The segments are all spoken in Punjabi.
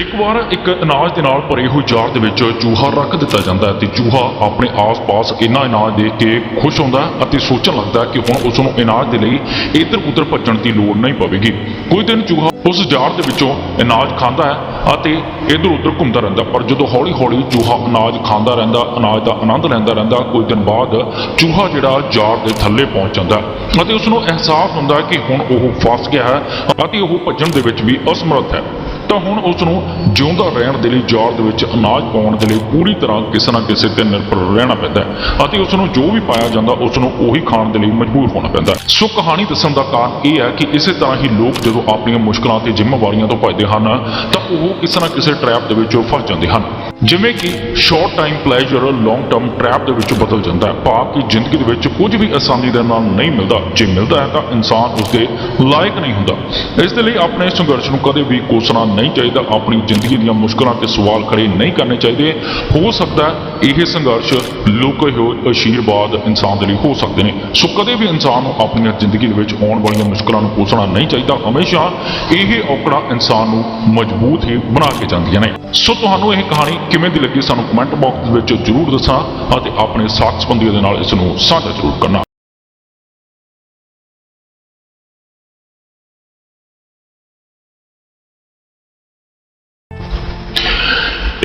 ਇੱਕ ਵਾਰ ਇੱਕ ਅਨਾਜ ਦੇ ਨਾਲ ਭਰੇ ਹੋਏ ਜਾਰ ਦੇ ਵਿੱਚ ਚੂਹਾ ਰੱਖ ਦਿੱਤਾ ਜਾਂਦਾ ਹੈ ਤੇ ਚੂਹਾ ਆਪਣੇ ਆਸ-ਪਾਸ ਇੰਨਾ ਅਨਾਜ ਦੇਖ ਕੇ ਖੁਸ਼ ਹੁੰਦਾ ਅਤੇ ਸੋਚਣ ਲੱਗਦਾ ਕਿ ਹੁਣ ਉਸ ਨੂੰ ਅਨਾਜ ਦੇ ਲਈ ਇੱਧਰ-ਉੱਧਰ ਭੱਜਣ ਦੀ ਲੋੜ ਨਹੀਂ ਪਵੇਗੀ। ਕੁਝ ਦਿਨ ਚੂਹਾ ਉਸ ਜਾਰ ਦੇ ਵਿੱਚੋਂ ਅਨਾਜ ਖਾਂਦਾ ਹੈ ਅਤੇ ਇੱਧਰ-ਉੱਧਰ ਘੁੰਮਦਾ ਰਹਿੰਦਾ ਪਰ ਜਦੋਂ ਹੌਲੀ-ਹੌਲੀ ਚੂਹਾ ਅਨਾਜ ਖਾਂਦਾ ਰਹਿੰਦਾ, ਅਨਾਜ ਦਾ ਆਨੰਦ ਲੈਂਦਾ ਰਹਿੰਦਾ, ਕੁਝ ਦਿਨ ਬਾਅਦ ਚੂਹਾ ਜਿਹੜਾ ਜਾਰ ਦੇ ਥੱਲੇ ਪਹੁੰਚ ਜਾਂਦਾ ਅਤੇ ਉਸ ਨੂੰ ਅਹਿਸਾਸ ਹੁੰਦਾ ਕਿ ਹੁਣ ਉਹ ਫਸ ਗਿਆ ਹੈ ਅਤੇ ਉਹ ਭੱਜਣ ਦੇ ਵਿੱਚ ਵੀ ਅਸਮਰੱਥ ਹੈ। ਤਾਂ ਹੁਣ ਉਸ ਨੂੰ ਜਿਉਂਦਾ ਰਹਿਣ ਦੇ ਲਈ ਜਾਰ ਦੇ ਵਿੱਚ ਅਨਾਜ ਪਾਉਣ ਦੇ ਲਈ ਪੂਰੀ ਤਰ੍ਹਾਂ ਕਿਸੇ ਨਾ ਕਿਸੇ ਤੇ ਨਿਰਭਰ ਰਹਿਣਾ ਪੈਂਦਾ ਹੈ ਅਤੇ ਉਸ ਨੂੰ ਜੋ ਵੀ ਪਾਇਆ ਜਾਂਦਾ ਉਸ ਨੂੰ ਉਹੀ ਖਾਣ ਦੇ ਲਈ ਮਜਬੂਰ ਹੋਣਾ ਪੈਂਦਾ ਸੋ ਕਹਾਣੀ ਦੱਸਣ ਦਾ ਕਾਰਨ ਇਹ ਹੈ ਕਿ ਇਸੇ ਤਰ੍ਹਾਂ ਹੀ ਲੋਕ ਜਦੋਂ ਆਪਣੀਆਂ ਮੁਸ਼ਕਲਾਂ ਤੇ ਜ਼ਿੰਮੇਵਾਰੀਆਂ ਤੋਂ ਭੱਜਦੇ ਹਨ, ਤਾਂ ਉਹ ਕਿਸੇ ਨਾ ਕਿਸੇ ਟ੍ਰੈਪ ਦੇ ਵਿੱਚ ਫਸ ਜਾਂਦੇ ਹਨ। ਜਿਵੇਂ ਕਿ short time pleasure long term trap ਦੇ ਵਿੱਚ ਬਦਲ ਜਾਂਦਾ ਹੈ। ਭਾਵ ਕਿ ਜ਼ਿੰਦਗੀ ਦੇ ਵਿੱਚ ਕੁਝ ਵੀ ਆਸਾਨੀ ਦੇ ਨਾਲ ਨਹੀਂ ਮਿਲਦਾ। ਜੇ ਮਿਲਦਾ ਹੈ ਤਾਂ ਇਨਸਾਨ ਉਸਦੇ ਲਾਇਕ ਨਹੀਂ ਹੁੰਦਾ। ਇਸ ਦੇ ਲਈ ਆਪਣੇ ਸੰਘਰਸ਼ ਨੂੰ ਕਦੇ ਵੀ ਕੋਸਣਾ ਨਹੀਂ ਚਾਹੀਦਾ। ਆਪਣੀ ਜ਼ਿੰਦਗੀ ਦੀਆਂ ਮੁਸ਼ਕਲਾਂ ਤੇ ਸਵਾਲ ਖੜੇ ਨਹੀਂ ਕਰਨੇ ਚਾਹੀਦੇ। ਹੋ ਸਕਦਾ ਇਹ ਸੰਘਰਸ਼ ਲੁਕੇ ਹੋਏ ਆਸ਼ੀਰਵਾਦ ਇਨਸਾਨ ਦੇ ਲਈ ਹੋ ਸਕਦੇ ਨੇ। ਸੋ ਕਦੇ ਵੀ ਇਨਸਾਨ ਨੂੰ ਆਪਣੀਆਂ ਜ਼ਿੰਦਗੀ ਦੇ ਵਿੱਚ ਆਉਣ ਵਾਲੀਆਂ ਮੁਸ਼ਕਲਾਂ ਨੂੰ ਕੋਸਣਾ ਨਹੀਂ ਚਾਹੀਦਾ। ਹਮੇਸ਼ਾ ਇਹ ਔਕੜਾਂ ਇਨਸਾਨ ਨੂੰ ਮਜ਼ਬੂਤ ਹੀ ਬਣਾ ਕੇ ਜਾਂਦੀਆਂ ਨੇ। ਸੋ ਤੁਹਾਨੂੰ ਇਹ ਕਹਾਣੀ ਕਿਵੇਂ ਦੀ ਲੱਗੀ ਸਾਨੂੰ ਕਮੈਂਟ ਬਾਕਸ ਵਿੱਚ ਜਰੂਰ ਦੱਸਣਾ ਅਤੇ ਆਪਣੇ ਸਾਥ ਸੰਬੰਧੀਆਂ ਦੇ ਨਾਲ ਇਸ ਨੂੰ ਸਾਂਝਾ ਜ਼ਰੂਰ ਕਰਨਾ।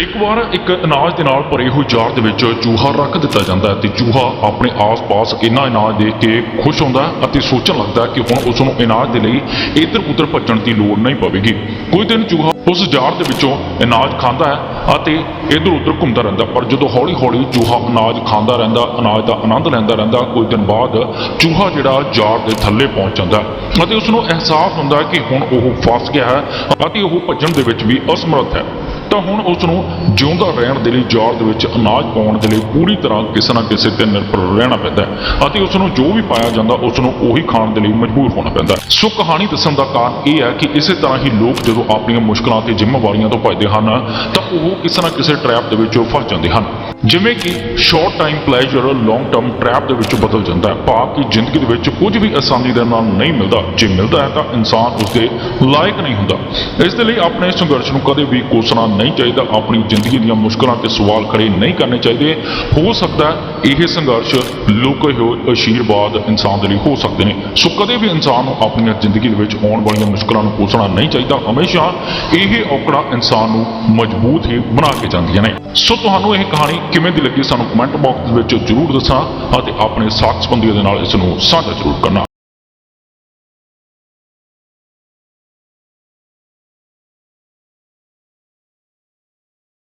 ਇੱਕ ਵਾਰ ਇੱਕ ਅਨਾਜ ਦੇ ਨਾਲ ਭਰੇ ਹੋਏ ਜਾਰ ਦੇ ਵਿੱਚ ਚੂਹਾ ਰੱਖ ਦਿੱਤਾ ਜਾਂਦਾ ਹੈ ਤੇ ਚੂਹਾ ਆਪਣੇ ਆਸ-ਪਾਸ ਇੰਨਾ ਅਨਾਜ ਦੇਖ ਕੇ ਖੁਸ਼ ਹੁੰਦਾ ਅਤੇ ਸੋਚਣ ਲੱਗਦਾ ਕਿ ਹੁਣ ਉਸ ਨੂੰ ਅਨਾਜ ਦੇ ਲਈ ਇੱਧਰ-ਉੱਧਰ ਭੱਜਣ ਦੀ ਲੋੜ ਨਹੀਂ ਪਵੇਗੀ। ਕੁਝ ਦਿਨ ਚੂਹਾ ਉਸ ਜਾਰ ਦੇ ਵਿੱਚੋਂ ਅਨਾਜ ਖਾਂਦਾ ਹੈ ਅਤੇ ਇੱਧਰ-ਉੱਧਰ ਘੁੰਮਦਾ ਰਹਿੰਦਾ ਪਰ ਜਦੋਂ ਹੌਲੀ-ਹੌਲੀ ਚੂਹਾ ਅਨਾਜ ਖਾਂਦਾ ਰਹਿੰਦਾ, ਅਨਾਜ ਦਾ ਆਨੰਦ ਲੈਂਦਾ ਰਹਿੰਦਾ ਕੁਝ ਦਿਨ ਬਾਅਦ ਚੂਹਾ ਜਿਹੜਾ ਜਾਰ ਦੇ ਥੱਲੇ ਪਹੁੰਚ ਜਾਂਦਾ ਅਤੇ ਉਸ ਨੂੰ ਅਹਿਸਾਸ ਹੁੰਦਾ ਕਿ ਹੁਣ ਉਹ ਫਸ ਗਿਆ ਹੈ ਅਤੇ ਉਹ ਭੱਜਣ ਦੇ ਵਿੱਚ ਵੀ ਅਸਮਰੱਥ ਹੈ। ਤਾਂ ਹੁਣ ਉਸ ਨੂੰ ਜਿਉਂਦਾ ਰਹਿਣ ਦੇ ਲਈ ਜਾਰ ਦੇ ਵਿੱਚ ਅਨਾਜ ਪਾਉਣ ਦੇ ਲਈ ਪੂਰੀ ਤਰ੍ਹਾਂ ਕਿਸੇ ਨਾ ਕਿਸੇ ਤੇ ਨਿਰਭਰ ਰਹਿਣਾ ਪੈਂਦਾ ਹੈ ਅਤੇ ਉਸ ਨੂੰ ਜੋ ਵੀ ਪਾਇਆ ਜਾਂਦਾ ਉਸ ਨੂੰ ਉਹੀ ਖਾਣ ਦੇ ਲਈ ਮਜਬੂਰ ਹੋਣਾ ਪੈਂਦਾ ਸੋ ਕਹਾਣੀ ਦੱਸਣ ਦਾ ਕਾਰਨ ਇਹ ਹੈ ਕਿ ਇਸੇ ਤਰ੍ਹਾਂ ਹੀ ਲੋਕ ਜਦੋਂ ਆਪਣੀਆਂ ਮੁਸ਼ਕਲਾਂ ਤੇ ਜ਼ਿੰਮੇਵਾਰੀਆਂ ਤੋਂ ਭੱਜਦੇ ਹਨ, ਤਾਂ ਉਹ ਕਿਸੇ ਨਾ ਕਿਸੇ ਟ੍ਰੈਪ ਦੇ ਵਿੱਚ ਫਸ ਜਾਂਦੇ ਹਨ। ਜਿਵੇਂ ਕਿ short time pleasure long term trap ਦੇ ਵਿੱਚ ਬਦਲ ਜਾਂਦਾ ਹੈ। ਭਾਵ ਕਿ ਜ਼ਿੰਦਗੀ ਦੇ ਵਿੱਚ ਕੁਝ ਵੀ ਆਸਾਨੀ ਦੇ ਨਾਲ ਨਹੀਂ ਮਿਲਦਾ। ਜੇ ਮਿਲਦਾ ਹੈ ਤਾਂ ਇਨਸਾਨ ਉਸਦੇ ਲਾਇਕ ਨਹੀਂ ਹੁੰਦਾ। ਇਸ ਦੇ ਲਈ ਆਪਣੇ ਸੰਘਰਸ਼ ਨੂੰ ਕਦੇ ਵੀ ਕੋਸਣਾ ਨਹੀਂ ਚਾਹੀਦਾ। ਆਪਣੀ ਜ਼ਿੰਦਗੀ ਦੀਆਂ ਮੁਸ਼ਕਲਾਂ ਤੇ ਸਵਾਲ ਖੜੇ ਨਹੀਂ ਕਰਨੇ ਚਾਹੀਦੇ। ਹੋ ਸਕਦਾ ਇਹ ਸੰਘਰਸ਼ ਲੁਕੇ ਹੋਏ ਆਸ਼ੀਰਵਾਦ ਇਨਸਾਨ ਦੇ ਲਈ ਹੋ ਸਕਦੇ ਨੇ। ਸੋ ਕਦੇ ਵੀ ਇਨਸਾਨ ਨੂੰ ਆਪਣੀਆਂ ਜ਼ਿੰਦਗੀ ਦੇ ਵਿੱਚ ਆਉਣ ਵਾਲੀਆਂ ਮੁਸ਼ਕਲਾਂ ਨੂੰ ਕੋਸਣਾ ਨਹੀਂ ਚਾਹੀਦਾ। ਹਮੇਸ਼ਾ ਇਹ ਔਕੜਾਂ ਇਨਸਾਨ ਨੂੰ ਮਜ਼ਬੂਤ ਹੀ ਬਣਾ ਕੇ ਜਾਂਦੀਆਂ ਨੇ। ਸੋ ਤੁਹਾਨੂੰ ਇਹ ਕਹਾਣੀ ਕਿਵੇਂ ਦੀ ਲੱਗੀ ਸਾਨੂੰ ਕਮੈਂਟ ਬਾਕਸ ਵਿੱਚ ਜਰੂਰ ਦੱਸਣਾ ਅਤੇ ਆਪਣੇ ਸਾਥ ਸੰਬੰਧੀਆਂ ਦੇ ਨਾਲ ਇਸ ਨੂੰ ਸਾਂਝਾ ਜ਼ਰੂਰ ਕਰਨਾ।